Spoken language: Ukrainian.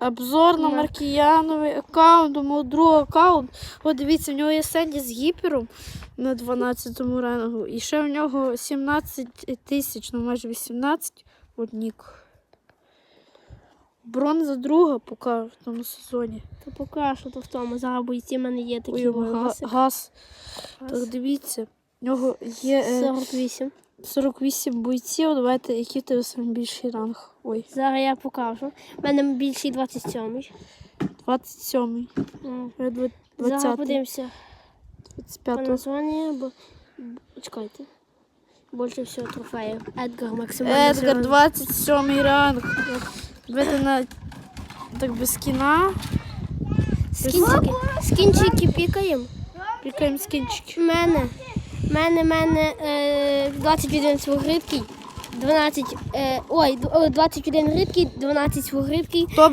Обзор на Маркіяновий аккаунт, у мого другого аккаунт. От дивіться, в нього є Сенді з гіпером на 12 рангу. І ще в нього 17 тисяч, ну майже 18. От нік. Бронза друга поки в тому сезоні. То поки що то в тому. Зараз бойці в мене є такі Ой, ой, га- гаси. газ. Так дивіться. В нього є е, 48. 48 бойців. Давайте, який тебе найбільший ранг? Ой, Зараз я покажу. У мене більший 27. 27. М. Я Зараз 20. подивимося по 25. названню, бо... Чекайте. Більше всього трофеїв. Едгар максимально. Едгар, 27 ранг. Давайте на так без кіна. Скінчики. Скінчики пікаємо. Пікаємо скінчики. У мене. У мене, мене е, 21 свогрибкий, 12, е, ой, 21 рибкий, 12 свогридкий,